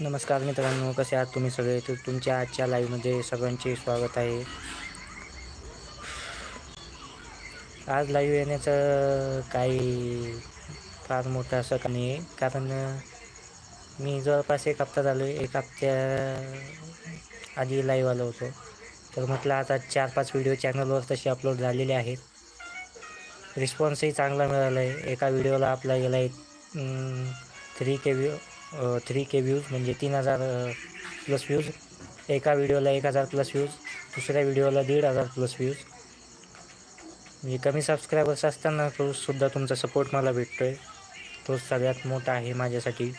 नमस्कार मित्रांनो कसे आहात तुम्ही सगळे? तर तुमच्या आजच्या लाईव्हमध्ये सगळ्यांचे स्वागत आहे. आज लाईव्ह येण्याचं काही फार मोठं असं का नाही आहे कारण मी जवळपास एक हप्ता झालो आहे एक हप्त्या आधी लाईव्ह आलो होतो. तर म्हटलं आता चार पाच व्हिडिओ चॅनलवर तसे अपलोड झालेले आहेत. रिस्पॉन्सही चांगला मिळाला आहे एका व्हिडिओला आपला गेला आहे three K view three K views म्हणजे तीन हजार प्लस व्ह्यूज एका व्हिडिओला एक हजार प्लस व्ह्यूज दुसऱ्या व्हिडिओला दीड हजार प्लस व्ह्यूज म्हणजे कमी सबस्क्रायबर्स असताना तो सुद्धा तुमचा सपोर्ट मला भेटतो आहे तो सगळ्यात मोठा आहे माझ्यासाठी.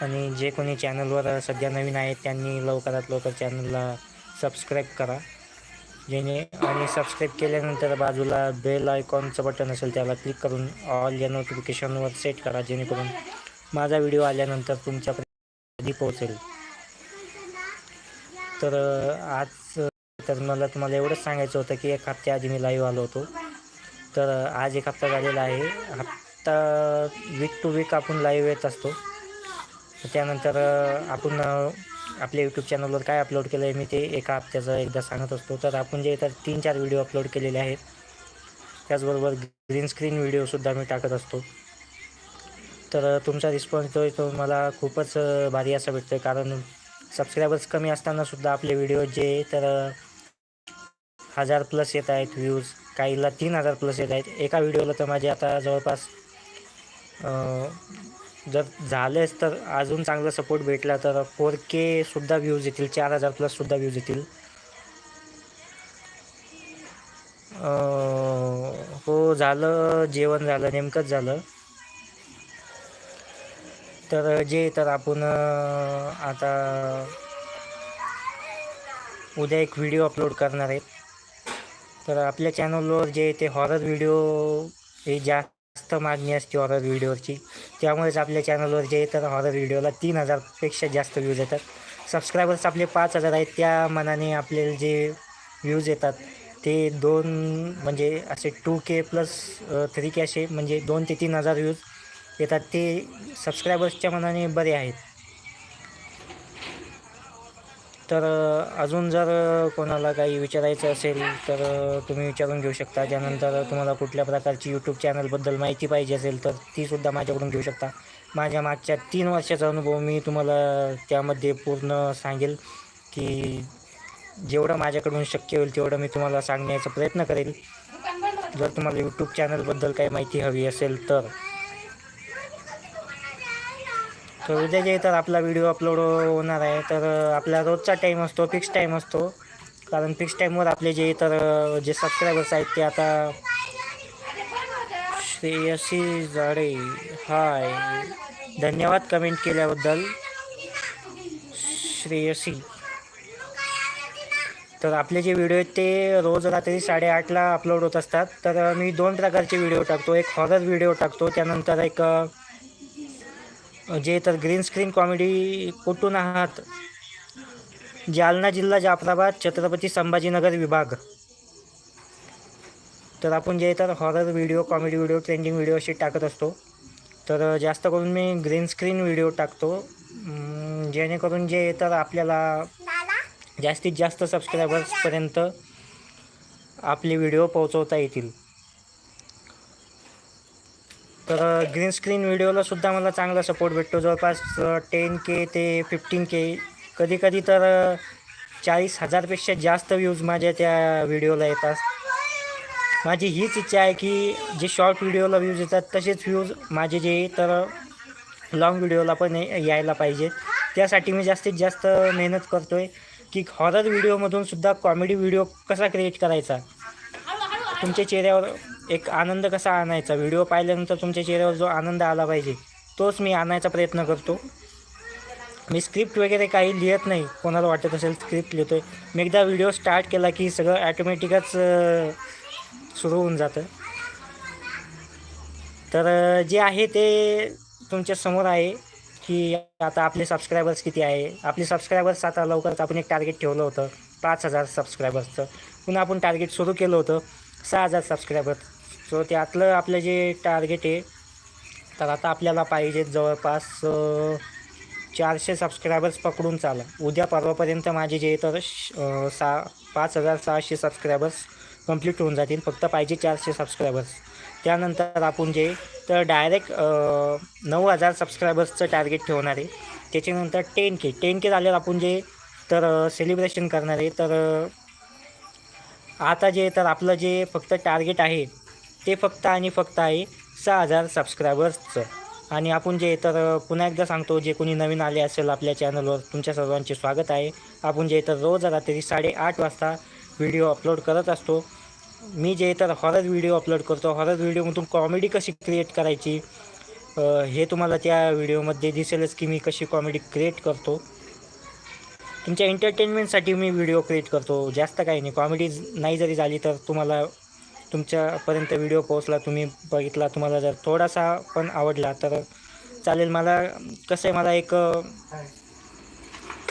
आणि जे कोणी चॅनलवर सध्या नवीन आहेत त्यांनी लवकरात लवकर चॅनलला सबस्क्राईब करा. जेणे आणि सबस्क्राईब केल्यानंतर बाजूला बेल आयकॉनचं बटन असेल त्याला क्लिक करून ऑल या नोटिफिकेशनवर सेट करा जेणेकरून माझा व्हिडिओ आल्यानंतर तुमच्यापर्यंत आधी पोहोचेल. तर आज तर मला तुम्हाला एवढंच सांगायचं होतं की एक हप्त्या आधी मी लाईव्ह आलो होतो. तर आज एक हप्ता झालेला आहे. हप्ता वीक टू वीक आपण लाईव्ह येत असतो. त्यानंतर आपण आपल्या यूट्यूब चॅनलवर काय अपलोड केलं आहे मी ते एका हप्त्याचं एकदा सांगत असतो. तर आपण जे तर तीन चार व्हिडिओ अपलोड केलेले आहेत त्याचबरोबर ग्रीन स्क्रीन व्हिडिओसुद्धा मी टाकत असतो. तर तुमचा रिस्पॉन्स जो आहे तो मला खूपच भारी असा भेटतो आहे कारण सबस्क्रायबर्स कमी असतानासुद्धा आपले व्हिडिओ जे तर हजार प्लस येत आहेत व्ह्यूज काहीला तीन हजार प्लस येत आहेत. एका व्हिडिओला तर माझे आता जवळपास जर झालेच तर अजून चांगला सपोर्ट भेटला तर फोर केसुद्धा व्ह्यूज येतील चार हजार प्लससुद्धा व्ह्यूज येतील. हो झालं जेवण झालं नेमकंच झालं. तर जे तर आपण आता उद्या एक व्हिडिओ अपलोड करणार आहेत तर आपल्या चॅनलवर जे ते हॉरर व्हिडिओ हे जास्त मागणी असते हॉरर व्हिडिओची त्यामुळेच आपल्या चॅनलवर जे तर हॉरर व्हिडिओला तीन हजारपेक्षा जास्त व्ह्यूज येतात. सबस्क्रायबर्स आपले पाच हजार आहेत त्या मनाने आपल्याला जे व्ह्यूज येतात ते दोन म्हणजे असे two K plus three K असे म्हणजे दोन ते तीन हजार व्ह्यूज येतात. ते सबस्क्रायबर्सच्या मनाने बरे आहेत. तर अजून जर कोणाला काही विचारायचं असेल तर तुम्ही विचारून घेऊ शकता. त्यानंतर तुम्हाला कुठल्या प्रकारची यूट्यूब चॅनलबद्दल माहिती पाहिजे असेल तर तीसुद्धा माझ्याकडून घेऊ शकता. माझ्या मागच्या तीन वर्षाचा अनुभव मी तुम्हाला त्यामध्ये पूर्ण सांगेल की जेवढं माझ्याकडून शक्य होईल तेवढं मी तुम्हाला सांगण्याचा प्रयत्न करेल. जर तुम्हाला यूट्यूब चॅनलबद्दल काही माहिती हवी असेल तर. तर उद्या जे तर आपला व्हिडिओ अपलोड होणार आहे. तर आपला रोजचा टाईम असतो फिक्स टाईम असतो. कारण फिक्स टाईमवर आपले जे तर जे सबस्क्रायबर्स आहेत ते आता श्रेयसी जाडे हाय. धन्यवाद कमेंट केल्याबद्दल. श्रेयसी. तर आपले जे व्हिडिओ आहेत ते रोज रात्री साडेआठला अपलोड होत असतात. तर मी दोन प्रकारचे व्हिडिओ टाकतो. एक हॉरर व्हिडिओ टाकतो त्यानंतर एक जे तर ग्रीन स्क्रीन कॉमेडी कुठून आहात? जालना जिल्हा जाफराबाद छत्रपती संभाजीनगर विभाग. तर आपण जे तर horror video comedy video trending video असे टाकत असतो. तर जास्त करून मी ग्रीन स्क्रीन व्हिडिओ टाकतो. जेणेकरून जे तर आपल्याला जास्तीत जास्त सबस्क्रायबर्सपर्यंत आपले व्हिडिओ पोहोचवता येतील. तर ग्रीन स्क्रीन व्हिडिओला सुद्धा मला चांगला सपोर्ट भेटतो. जवळपास टेन के ते फिफ्टीन के कधी कधी तर चाळीस हजारपेक्षा जास्त व्ह्यूज माझ्या त्या व्हिडिओला येतात. माझी हीच इच्छा आहे की जे शॉर्ट व्हिडिओला व्ह्यूज येतात तसेच व्ह्यूज माझे जे तर लाँग व्हिडिओला पण यायला पाहिजे. त्यासाठी मी जास्तीत जास्त मेहनत करतो आहे की हॉरर व्हिडिओमधून सुद्धा कॉमेडी व्हिडिओ कसा क्रिएट करायचा? तुमच्या चेहऱ्यावर एक आनंद कसा आणायचा? व्हिडिओ पाहिल्यानंतर तुमच्या चेहऱ्यावर जो आनंद आला पाहिजे तोच मी आणायचा प्रयत्न करतो. मी स्क्रिप्ट वगैरे काही लिहित नाही कोणाला वाटत असेल स्क्रिप्ट लिहितो आहे मी एकदा व्हिडिओ स्टार्ट केला की सगळं ॲटोमॅटिकच सुरू होऊन जातं. तर जे आहे ते तुमच्यासमोर आहे की आता आपले सबस्क्रायबर्स किती आहे? आपले सबस्क्रायबर्स आता लवकरच आपण एक टार्गेट ठेवलं होतं पाच हजार सबस्क्रायबर्सचं पुन्हा आपण टार्गेट सुरू केलं होतं सहा हजार सबस्क्रायबर सो त्यातलं आपलं जे टार्गेट आहे तर आता आपल्याला पाहिजे जवळपास चारशे सबस्क्रायबर्स पकडून चाला. उद्या परवापर्यंत माझे जे तर श- सा पाच हजार सहाशे सबस्क्रायबर्स कंप्लीट होऊन जातील. फक्त पाहिजे चारशे सबस्क्रायबर्स त्यानंतर आपण जे तर डायरेक्ट नऊ हजार सबस्क्रायबर्सचं टार्गेट ठेवणार आहे. त्याच्यानंतर टेन के टेन के झाल्यावर आपण जे तर सेलिब्रेशन करणार आहे. तर आता जे तर आपलं जे फक्त टार्गेट आहे ते फक्त आणि फक्त आहे सहा हजार सबस्क्रायबर्सचं आणि आपण जे तर पुन्हा एकदा सांगतो जे कोणी नवीन आले असेल आपल्या चॅनलवर तुमच्या सर्वांचे स्वागत आहे. आपण जे तर रोज रात्री साडेआठ वाजता व्हिडिओ अपलोड करत असतो. मी जे तर हॉरर व्हिडिओ अपलोड करतो. हॉरर व्हिडिओमधून कॉमेडी कशी क्रिएट करायची हे तुम्हाला त्या व्हिडिओमध्ये दिसेलच की मी कशी कॉमेडी क्रिएट करतो. तुमच्या एंटरटेनमेंटसाठी मी व्हिडिओ क्रिएट करतो. जास्त काही नाही. कॉमेडी नाही जरी झाली तर तुम्हाला तुमच्यापर्यंत व्हिडिओ पोहोचला तुम्ही बघितला तुम्हाला जर थोडासा पण आवडला तर चालेल. मला कसं आहे मला एक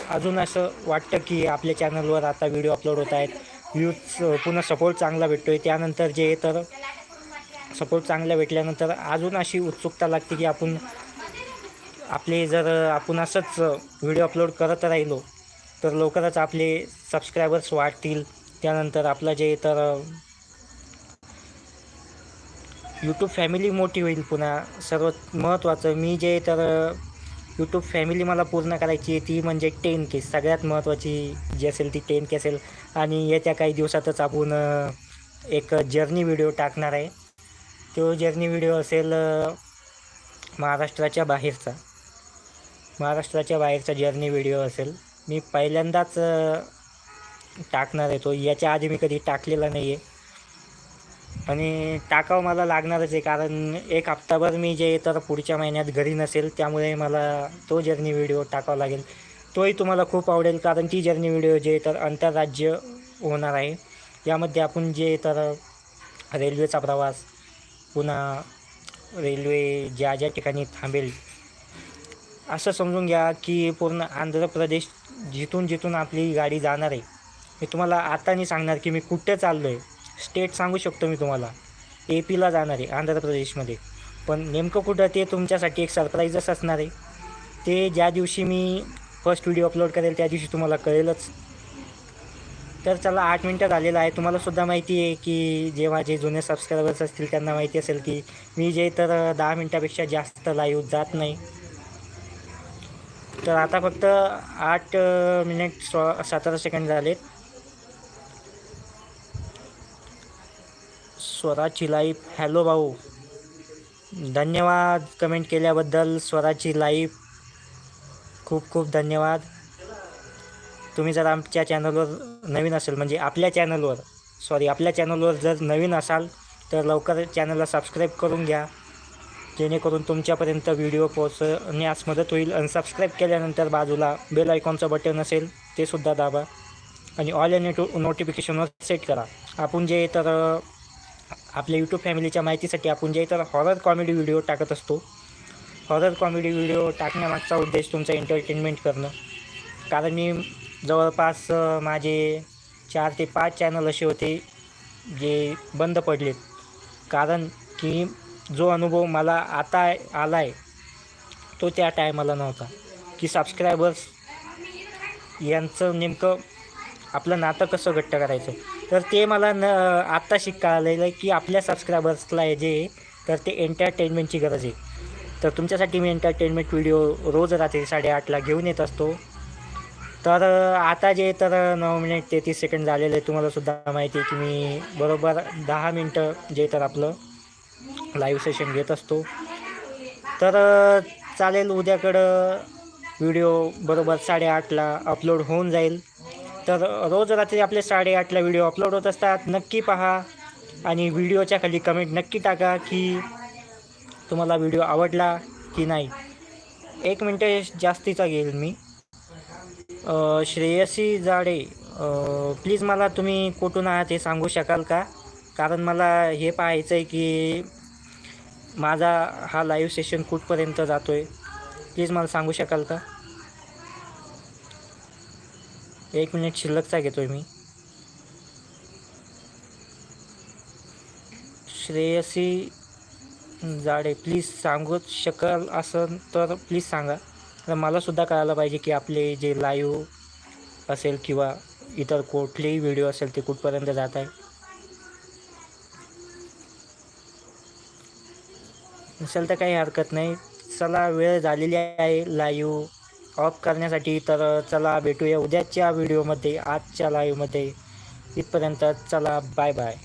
अजून असं वाटतं की आपल्या चॅनलवर आता व्हिडिओ अपलोड होत आहेत. व्ह्यूज पुन्हा सपोर्ट चांगला भेटतो आहे त्यानंतर जे तर सपोर्ट चांगला भेटल्यानंतर अजून अशी उत्सुकता लागते की आपण आपले जर आपण असंच व्हिडिओ अपलोड करत राहिलो तर लवकरच आपले सबस्क्रायबर्स वाढतील. त्यानंतर आपलं जे तर यूट्यूब फॅमिली मोठी होईल पुन्हा. सर्वात महत्त्वाचं मी जे तर यूट्यूब फॅमिली मला पूर्ण करायची आहे ती म्हणजे टेन के सगळ्यात महत्त्वाची जी असेल ती टेन के असेल. आणि येत्या काही दिवसातच आपण एक जर्नी व्हिडिओ टाकणार आहे. तो जर्नी व्हिडिओ असेल महाराष्ट्राच्या बाहेरचा. महाराष्ट्राच्या बाहेरचा जर्नी व्हिडिओ असेल. मी पहिल्यांदाच टाकणार आहे तो. याच्या आधी मी कधी टाकलेला नाही आहे आणि टाकावं मला लागणारच आहे कारण एक हप्ताभर मी जे तर पुढच्या महिन्यात घरी नसेल त्यामुळे मला तो जर्नी व्हिडिओ टाकावा लागेल. तोही तुम्हाला खूप आवडेल कारण ती जर्नी व्हिडिओ जे तर आंतरराज्य होणार आहे यामध्ये आपण जे तर रेल्वेचा प्रवास पुन्हा रेल्वे ज्या ज्या ठिकाणी थांबेल असं समजून घ्या की पूर्ण आंध्र प्रदेश जिथून जिथून आपली गाडी जाणार आहे. मी तुम्हाला आता नाही सांगणार की मी कुठे चाललो आहे स्टेट सांगू शकतो मी तुम्हाला. ए पीला जाणार आहे आंध्र प्रदेशमध्ये. पण नेमकं कुठं ते तुमच्यासाठी एक सरप्राईजच असणार आहे. ते ज्या दिवशी मी फर्स्ट व्हिडिओ अपलोड करेल त्या दिवशी तुम्हाला कळेलच. तर चला आठ मिनटं झालेलं आहे. तुम्हाला सुद्धा माहिती आहे की जे माझे जुने सबस्क्रायबर्स असतील त्यांना माहिती असेल की मी जे तर दहा मिनटापेक्षा जास्त लाईव्ह जात नाही. तर आता फक्त आठ मिनिट सो सतरा सेकंड झालेत. स्वराची लाईफ हॅलो भाऊ. धन्यवाद कमेंट केल्याबद्दल स्वराची लाईफ खूप खूप धन्यवाद. तुम्ही जर आमच्या चॅनलवर नवीन असेल म्हणजे आपल्या चॅनलवर सॉरी आपल्या चॅनलवर जर नवीन असाल तर लवकर चॅनलला सबस्क्राईब करून घ्या. जेणेकरून तुमच्यापर्यंत व्हिडिओ पोहोचण्यास मदत होईल. आणि सबस्क्राईब केल्यानंतर बाजूला बेल आयकॉनचं बटन असेल ते सुद्धा दाबा. आणि ऑल एन नोटिफिकेशनवर सेट करा. आपण जे तर आपल्या यूट्यूब फॅमिलीच्या माहितीसाठी आपण जे तर हॉरर कॉमेडी व्हिडिओ टाकत असतो. हॉरर कॉमेडी व्हिडिओ टाकण्यामागचा उद्देश तुमचा एंटरटेनमेंट करणं. कारण मी जवळपास माझे चार ते पाच चॅनल असे होते जे बंद पडलेत. कारण की जो अनुभव मला आता आला आहे तो त्या टायमाला नव्हता. की सबस्क्रायबर्स यांचं नेमकं आपलं नातं कसं घट्ट करायचं? तर ते मला न आत्ता शिक आलेलं आहे की आपल्या सबस्क्रायबर्सला जे तर ते एंटरटेनमेंटची गरज आहे. तर तुमच्यासाठी मी एंटरटेनमेंट व्हिडिओ रोज रात्री साडेआठला घेऊन येत असतो. तर आता जे तर नऊ मिनिट तेहतीस सेकंड झालेलं आहे तुम्हालासुद्धा माहिती आहे की मी बरोबर दहा मिनटं जे तर आपलं लाईव्ह सेशन घेत असतो. तर चालेल उद्याकडं व्हिडिओ बरोबर साडेआठला अपलोड होऊन जाईल. तर रोज रात्री आपले साडेआठला व्हिडिओ अपलोड होत असतात. नक्की पहा. आणि व्हिडिओच्या खाली कमेंट नक्की टाका की तुम्हाला व्हिडिओ आवडला की नाही. एक मिनटं जास्तीचा घेईल मी. श्रेयसी जाडे प्लीज मला तुम्ही कुठून आहात हे सांगू शकाल का? कारण मला हे पाहायचं आहे की माझा हा लाईव्ह सेशन कुठपर्यंत जातो आहे प्लीज मला सांगू शकाल का? एक मिनिट शिल्लकचा घेतो आहे मी. श्रेयसी जाडे प्लीज सांगूच शकाल असं तर प्लीज सांगा. तर मलासुद्धा कळायला पाहिजे की आपले जे लाईव्ह असेल किंवा इतर कुठलेही व्हिडिओ असेल ते कुठपर्यंत जात आहे. नसेल तर काही हरकत नाही. चला वेळ झालेली आहे लाईव्ह ऑफ करण्यासाठी तर चला भेटूया उद्याच्या व्हिडिओमध्ये आजच्या लाईव्हमध्ये इथपर्यंत चला बाय बाय